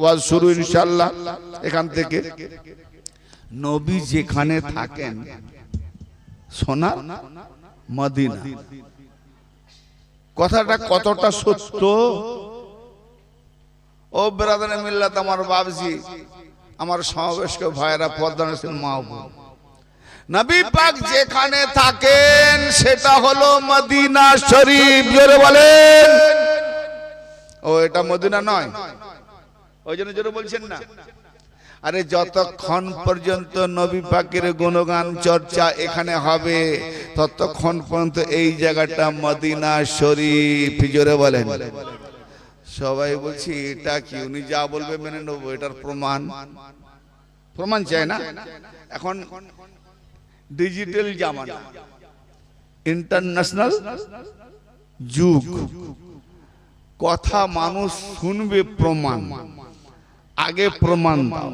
ওয়াজ শুরু ইনশাল্লাহ এখান থেকে। নবী যেখানে থাকেন সোনার মদিনা। কথাটা কতটা সত্য? ও বেরাদানে মিল্লাত আমার বাবজি আমার সমাবেশকে ভাইরা পদ্মা মা বোন নবী পাক যেখানে থাকেন সেটা হলো মদিনা শরীফ। জোরে বলেন। ও এটা মদিনা নয়। ওই জন্য জোরে বলছেন না। আরে যতক্ষণ পর্যন্ত নবী পাকের গুণগান চর্চা এখানে হবে, ততক্ষণ পর্যন্ত এই জায়গাটা মদিনা শরীফ। জোরে বলেন। সবাই বলছি, এটা কি? উনি যা বলবে মেনে নেব, এটার প্রমাণ। প্রমাণ চাই না? এখন ডিজিটাল জামানা, ইন্টারন্যাশনাল যুগ। কথা মানুষ শুনবে প্রমাণ। আগে প্রমাণ দাও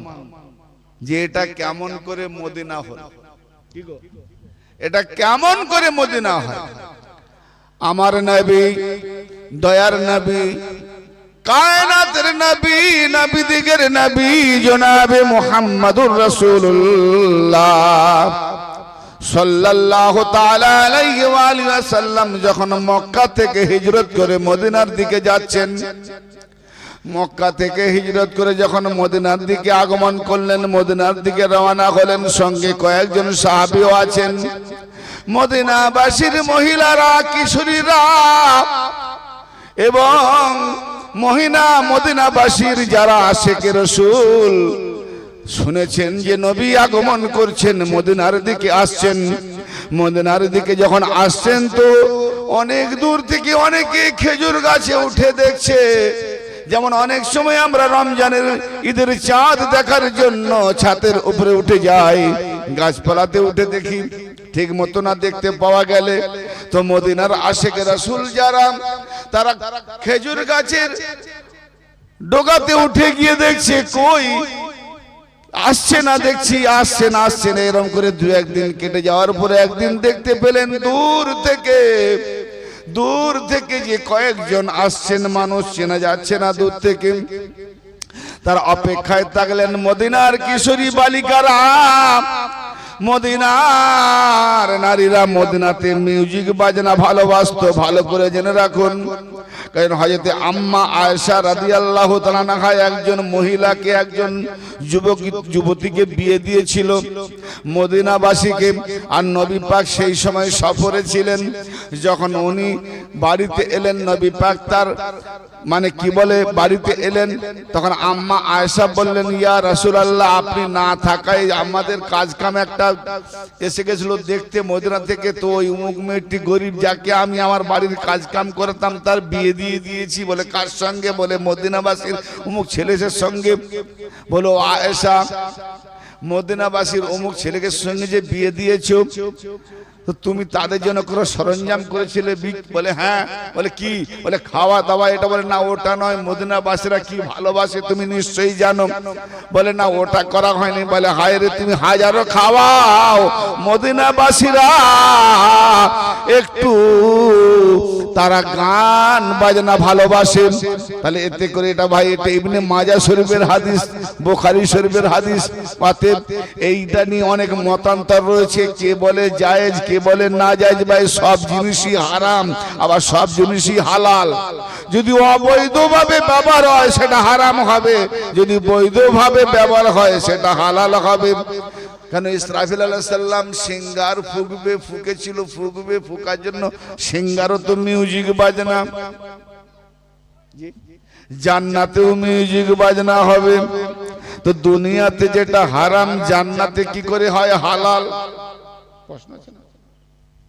যে এটা কেমন করে মদিনা হল। এটা কেমন করে মদিনা হয়? আমার নবী দয়ার নবী কায়নাতের নবী নবী দিগের নবী জনাবে মুহাম্মাদুর রাসূলুল্লাহ। সাল্লাল্লাহু তাআলা আলাইহি ওয়া আলিহি ওয়াসাল্লাম যখন মক্কা থেকে হিজরত করে মদিনার দিকে যাচ্ছেন মক্কা থেকে হিজরত করে যখন মদিনার দিকে আগমন করলেন, মদিনার দিকে রওনা হলেন, সঙ্গে কয়েকজন সাহাবীও আছেন। মদিনাবাসীর মহিলারা, কিশোরীরা এবং মহিনা মদিনাবাসীর যারা আশেকে রসুল শুনেছেন যে নবী আগমন করছেন, মদিনার দিকে আসছেন। মদিনার দিকে যখন আসছেন তো অনেক দূর থেকে অনেকে খেজুর গাছে উঠে দেখছে। যেমন অনেক সময় আমরা রমজানের ঈদের চাঁদ দেখার জন্য ছাতের উপরে উঠে যাই, গাছপালাতে উঠে দেখি ঠিক মতো না দেখতে পাওয়া গেলে। তো মদিনার আশেকে রাসুল যারা, তারা খেজুর গাছের ডোগাতে উঠে গিয়ে দেখছে, কই? আসছে না দেখছি, আসছে না আসছে না। এরকম করে দু একদিন কেটে যাওয়ার পরে একদিন দেখতে পেলেন দূর থেকে দূর থেকে যে কয়েকজন আসছেন, মানুষ চেনা যাচ্ছে না দূর থেকে। তার অপেক্ষায় থাকলেন মদিনার কিশোরী বালিকারা। মদিনার নারীরা মদিনাতে মিউজিক বাজনা ভালোবাসতো, ভালো করে জেনে রাখুন। কারণ হজরতে আম্মা আয়েশা রাদিয়াল্লাহু তাআলা নাহা একজন মহিলাকে, একজন যুবক, যুবতীকে বিয়ে দিয়েছিল। মদিনাবাসীকে আর নবী পাক সেই সময় সফরে ছিলেন। যখন উনি বাড়িতে এলেন, নবী পাক তার মানে কি বলে, বাড়িতে এলেন, তখন আম্মা আয়েশা বললেন, ইয়া রাসূলুল্লাহ, আপনি না থাকায় আমাদের কাজ কাম একটা এসে গেছিল দেখতে মদিনা থেকে, তো ওই উমুক মেয়েটি গরিব, যাকে আমি আমার বাড়ির কাজ কাম করতাম, তার বিয়ে দিয়ে দিয়েছি বলে, কার সঙ্গে? বলে, মদিনাবাসীর উমুক ছেলেদের সঙ্গে। বলো, আয়েশা, মদিনাবাসীর অমুক ছেলেকে সঙ্গে যে বিয়ে দিয়েছ তো তুমি তাদের জন্য কোনো সরঞ্জাম করেছিলে? বি- বলে হ্যাঁ। বলে, কি? বলে, খাওয়া দাওয়া। এটা বলে, না, ওটা নয়। মদিনাবাসীরা কি ভালোবাসে তুমি নিশ্চয়ই জানো। বলে, না, ওটা করা হয়নি। বলে, হায় রে, তুমি হাজারো খাওয়াও। মদিনাবাসীরা একটু তারা গান বাজনা ভালোবাসেন তাহলে এতে করে এটা ভাই, এটা ইবনে মাজা শরীফের হাদিস, বোখারি শরীফের হাদিস। পাতে এইটা নিয়ে অনেক মতান্তর রয়েছে। কে বলে, জায়েজ, কে বলে না জায়েজ ভাই, সব জিনিসই হারাম, আবার সব জিনিসই হালাল। যদি অবৈধভাবে ব্যবহার হয়, সেটা হারাম হবে। যদি বৈধভাবে ব্যবহার হয়, সেটা হালাল হবে। কেন ইসরাফিল আলাইসাল্লাম সিঙ্গার ফুকবে, ফুকেছিল, ফুকবে, ফুকার জন্য সিঙ্গারও তো মিউজিক বাজনা। জান্নাতেও মিউজিক বাজনা হবে। তো দুনিয়াতে যেটা হারাম, জান্নাতে কি করে হয়? হালাল। প্রশ্ন আছে?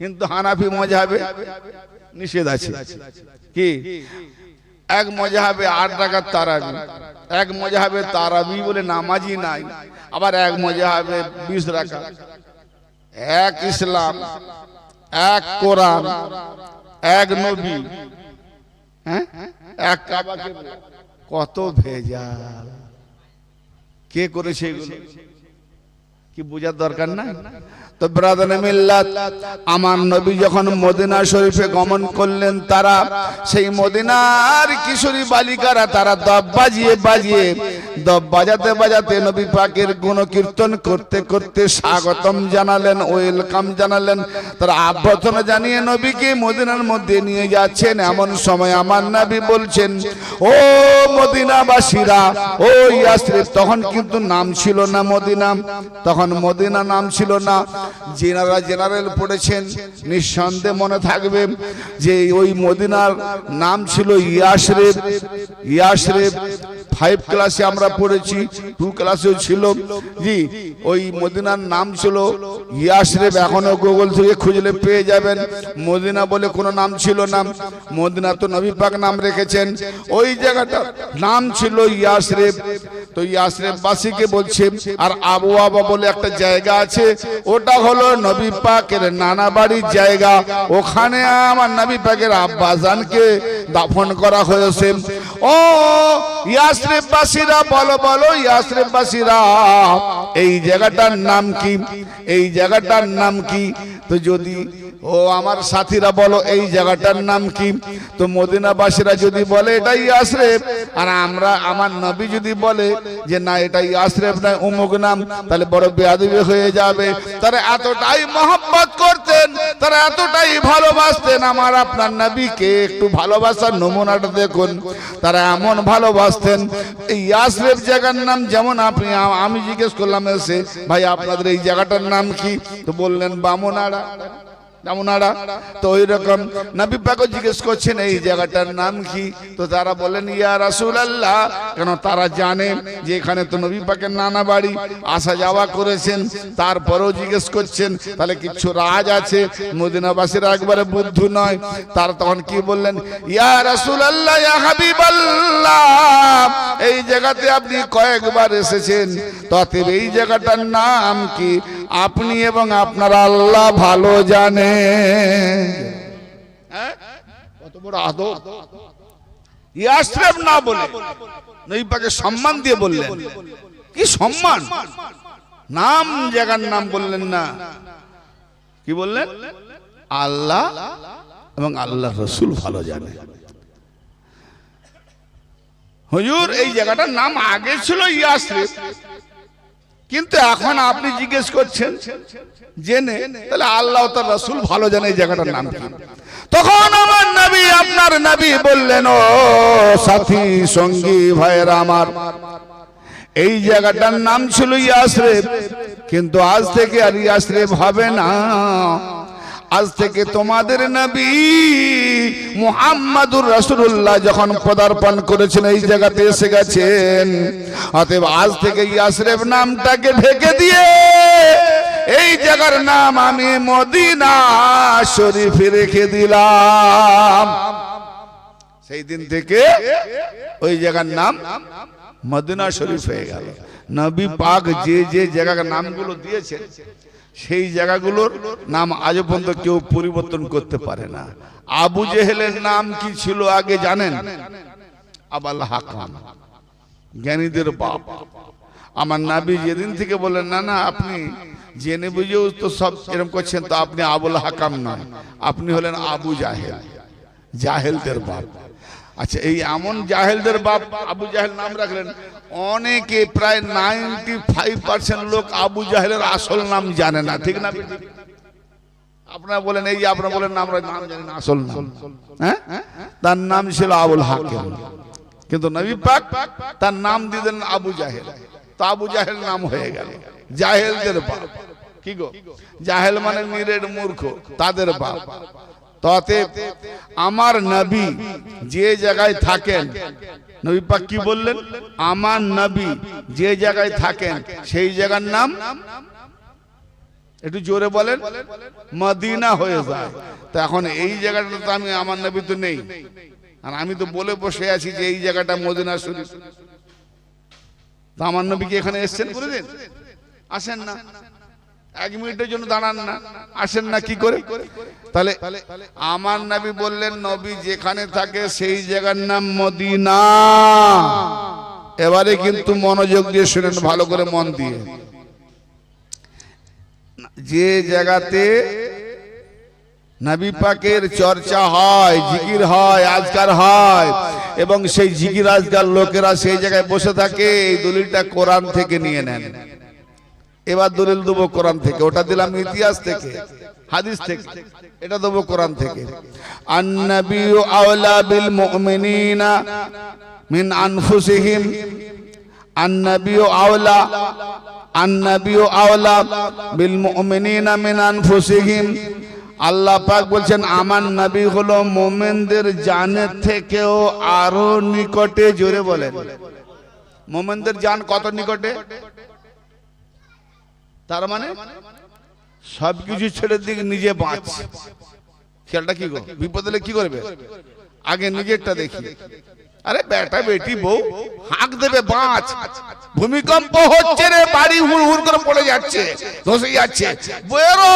কিন্তু হানাফি মজাবে নিষেধ আছে। কি? এক মজা হবে আট টাকার তারাবি। এক মজা হবে তারাবি বলে নামাজই নাই। আবার এক মজা হবে বিশ রাখা এক ইসলাম, এক কোরআন, এক নবী। হ্যাঁ? এক কাবাকে কত ভেজাল। কে করেছে এগুলো? কি বোঝার দরকার না তো ব্রাদান মিল্লাত আমার নবী যখন মদিনা শরীফে গমন করলেন তারা সেই মদিনার কিশোরী বালিকারা তারা দব বাজিয়ে বাজিয়ে দব বাজাতে বাজাতে নবী পাকের গুণ কীর্তন করতে করতে স্বাগতম জানালেন ওয়েলকাম জানালেন। তারা আভ্যর্থনা জানিয়ে নবীকে মদিনার মধ্যে নিয়ে যাচ্ছেন। এমন সময় আমার নবী বলছেন ও মদিনাবাসীরা ও ইয়াসরিফ তখন কিন্তু নাম ছিল না মদিনা। তখন মদিনা নাম ছিল না। জেনারা জেনারেল পড়েছেন। নিঃসন্দেহে মনে থাকবে যে ওই মদিনার নাম ছিল ইয়াসরেব ইয়াসরেব ফাইভ ক্লাসে আমরা পড়েছি টু ক্লাসেও ছিল। জি, ওই মদিনার নাম ছিল ইয়াসরেব এখনও গুগল থেকে খুঁজলে পেয়ে যাবেন। মদিনা বলে কোনো নাম ছিল না। মদিনা তো নবী পাক নাম রেখেছেন। ওই জায়গাটা নাম ছিল ইয়াসরেব তো ইয়াসরেব বাসীকে বলছে, আর আবু আবা বলে একটা জায়গা আছে। ওটা হলো নবী পাকের নানা বাড়ির জায়গা। ওখানে আমার নবী পাকের আব্বাজানকে দাফন করা হয়েছে। ও ইয়াসরেবাসীরা বলো বলো ইয়াসরেবাসীরা এই জায়গাটার নাম কি? এই জায়গাটার নাম কি? তো যদি ও আমার সাথীরা, বলো, এই জায়গাটার নাম কি? তো মদিনাবাসীরা যদি বলে, এটাই আশরেফ। আর আমরা, আমার নবী যদি বলে যে, না, এটাই আশরেফ না অমুক নাম, তাহলে বড় বেয়াদবি হয়ে যাবে। তারা এতটাই মহব্বত করতেন, তারা এতটাই ভালোবাসতেন। আমার আপনার নবীকে একটু ভালোবাসার নমুনাটা দেখুন। তারা এমন ভালোবাসতেন। এই আশরেফ জায়গার নাম যেমন আপনি, আমি জিজ্ঞেস করলাম এসে, ভাই, আপনাদের এই জায়গাটার নাম কি? তো বললেন বামনাড়া ওনারা তো ওই রকম নবী পাকও জিজ্ঞেস করছেন, এই জায়গাটার নাম কি? তো তারা বলেন ইয়া রাসূল আল্লাহ কেন তারা জানে যে এখানে তো নবী পাকের নানা বাড়ি, আসা যাওয়া করেছেন। তারপরেও জিজ্ঞেস করছেন, তাহলে কিছু রাজ আছে? মদিনাবাসীরা একবারে বুদ্ধ নয়। তারা তখন কি বললেন, ইয়া রাসূল আল্লাহ ইয়া হাবিব এই জায়গাতে আপনি কয়েকবার এসেছেন। তবে এই জায়গাটার নাম কি? আপনি এবং আপনার আল্লাহ ভালো জানে কত সম্মান দিয়ে বললেন। কি সম্মান? নাম জায়গার নাম বললেন না। কি বললেন? আল্লাহ এবং আল্লাহ রসুল ভালো জানে। হুজুর, এই জায়গাটার নাম আগে ছিল ইয়াসরিফ। কিন্তু এখন আপনি জিজ্ঞেস করছেন, জেনে, তাহলে আল্লাহ তার রাসুল ভালো জানে এই জায়গাটার নাম কি। তখন আমার নবী, আপনার নবী বললেন, ও সাথী, সঙ্গী, ভাইয়ের আমার, এই জায়গাটার নাম ছিল ইয়াসরেফ কিন্তু আজ থেকে আর ইয়াসরেফ হবে না। আজ থেকে তোমাদের নবী মুহাম্মাদুর রাসূলুল্লাহ যখন পদার্পণ করেছেন, এই জায়গাতে এসে গেছেন। অতএব আজ থেকে ইয়াসরেফ নামটাকে ঢেকে দিয়ে এই জায়গার নাম আমি মদিনা শরীফে রেখে দিলাম। সেই দিন থেকে ওই জায়গার নাম মদিনা শরীফ হয়ে গেল। নবী পাক যে যে জায়গার নামগুলো দিয়েছেন সেই জায়গাগুলোর নাম আজ পর্যন্ত কেউ পরিবর্তন করতে পারে না। আবু জেহেলের নাম কি ছিল আগে জানেন? আবাল হাকাম, জ্ঞানীদের বাপ। আমার নাবি যেদিন থেকে বলেন না না, আপনি জেনে বুঝেও তো সব এরকম করছেন, তো আপনি আবুল হাকাম নয়, আপনি হলেন আবু জাহেল, জাহেলদের বাপ। আচ্ছা এই এমন জাহেলদের বাপ আবু জাহেল নাম রাখলেন অনেকে প্রায় নাইনটি ফাইভ পার্সেন্ট লোক আবু জাহেলের আসল নাম জানে না, ঠিক না আপনারা বলেন, এই আপনারা বলেন আমরা নাম আসল নাম। হ্যাঁ? তার নাম ছিল আবুল হাকিম। কিন্তু নবী পাক তার নাম দিলেন আবু জাহেল। তো আবু জাহেল নাম হয়ে গেল। জাহেলদের বাপ। কি গো? জাহেল মানে নিরের মূর্খ, তাদের বাপ। ততে আমার নবী যে জায়গায় থাকেন নবী পাক কি বললেন? আমার নবী যে জায়গায় থাকেন, সেই জায়গার নাম একটু জোরে বলেন, মদিনা হয়ে যায়। তো এখন এই জায়গাটা তো আমি, আমার নবী তো নেই। আর আমি তো বলে বসে আছি যে এই জায়গাটা মদিনা শরীফ। তা আমার নবী কি এখানে এসছেন কোনোদিন? আসেন না। এক মিনিটের জন্য দাঁড়ান না। আসেন না, কি করে? তাহলে আমার নবী বললেন, নবী যেখানে থাকে সেই জায়গার নাম মদিনা। এবারে কিন্তু মনোযোগ দিয়ে শুনেন, ভালো করে মন দিয়ে। যে জায়গাতে নবী পাকের চর্চা হয়, জিকির হয়, আজকার হয়, এবং সেই জিকির আজকার লোকেরা সেই জায়গায় বসে থাকে, এই দলিলটা কোরআন থেকে নিয়ে নেন। এবার দলিল দেবো কোরআন থেকে। ওটা দিলাম ইতিহাস থেকে, হাদিস থেকে। এটা দেবো কোরআন থেকে। আন্নাবিউ আওলা বিল মুমিনিনা মিন আনফুসিহিম। আন্নাবিউ আওলা আন্নাবিউ আওলা বিল মুমিনিনা মিন আনফুসিহিম। আল্লাহ পাক বলছেন, আমার নবী হলো মোমেনদের জানের থেকেও আরও নিকটে, জোরে বলেন। মোমেনদের জান কত নিকটে? তার মানে সবকিছু ছেড়ে দিকে, নিজে বাঁচ। খেয়ালটা কি বিপদ হলে কি করবে? আগে নিজেরটা দেখি। আরে বেটা বেটি, বউ, হাঁক দেবে, বাঁচ। ভূমিকম্প হচ্ছে রে, বাড়ি হুড় হুড় করে পড়ে যাচ্ছে ধসে যাচ্ছে। বেরো!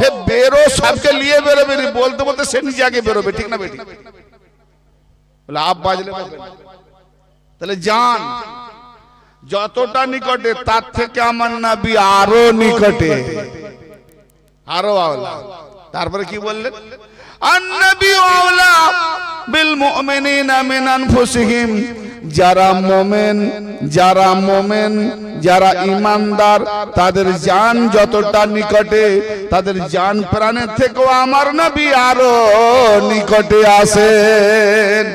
হে, বেরো, সবকে নিয়ে বেরোবে বলতে বলতে সে নিজে আগে বেরোবে, ঠিক না, বেটি? বলে আপ বাজলে তাহলে যান। যতটা নিকটে তার থেকে আমার নাবি আরও নিকটে। আরও আওলা। তারপরে কি বললেন? আন্নাবি আওলা বিল মুমিনিনা মিন আনফুসিহিম। যারা মোমেন যারা মোমেন যারা ইমানদার তাদের জান যতটা নিকটে তাদের জান প্রাণের থেকেও আমার নবী আরও নিকটে আসেন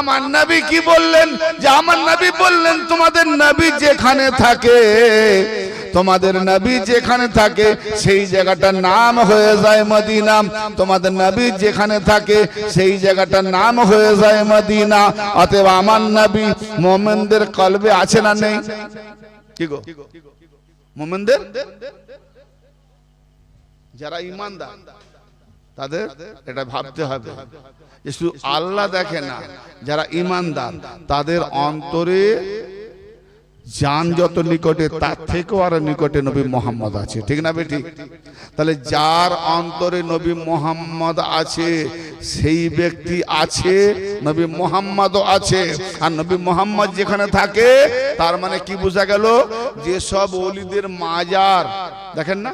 আমার নবী কি বললেন? যে আমার নবী বললেন, তোমাদের নবী যেখানে থাকে, তোমাদের নবী যেখানে থাকে, সেই জায়গাটার নাম হয়ে যায় মদিনা। তোমাদের নবী যেখানে থাকে, সেই জায়গাটার নাম হয়ে যায় মদিনা। অতএব আমার নবী মোমেনদের কলবে আছে না নেই? মোমেনদের? যারা ইমানদার তাদের এটা ভাবতে হবে। যে শুধু আল্লাহ দেখে না যারা ইমানদার তাদের অন্তরে যান যত নিকটে তার থেকেও আরও নিকটে নবী মোহাম্মদ আছে ঠিক না বেটি? তাহলে যার অন্তরে নবী মোহাম্মদ আছে সেই ব্যক্তি আছে নবী মোহাম্মদও আছে। আর নবী মোহাম্মদ যেখানে থাকে তার মানে কি বোঝা গেল? যে সব অলিদের মাজার। দেখেন না?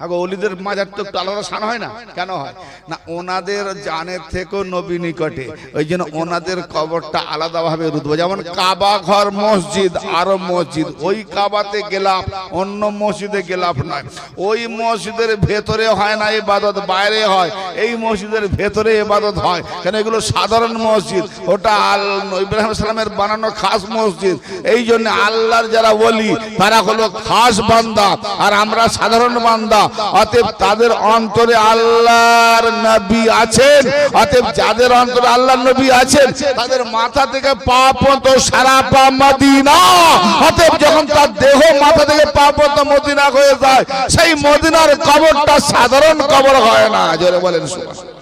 আগে অলিদের মাজার তো একটু আলাদা সান হয় না? কেন হয়? না, ওনাদের জানের থেকেও নবী নিকটে। ওই জন্য ওনাদের কবরটা আলাদাভাবে রুদবো যেমন কাবা ঘর, মসজিদ, আরও মসজিদ। ওই কাবাতে গেলাম অন্য মসজিদে গেলাম নয়। ওই মসজিদের ভেতরে হয় না ইবাদত, বাইরে হয়। এই মসজিদের ভেতরে ইবাদত হয়। কেন? এগুলো সাধারণ মসজিদ। ওটা আল, ইব্রাহিম সালামের বানানো খাস মসজিদ। এই জন্য আল্লাহর যারা বলি তারা হলো খাস বান্দা। আর আমরা সাধারণ বান্দা। অতএব তাদের অন্তরে আল্লাহর নবী আছেন। অতএব যাদের অন্তরে আল্লাহর নবী আছেন, তাদের মাথা থেকে পা পর্যন্ত সারা পা মদিনা। অতএব যখন তার দেহ মাথা থেকে পা পর্যন্ত মদিনা হয়ে যায়, সেই মদিনার কবরটা সাধারণ কবর হয় না। জোরে বলেন সুবহান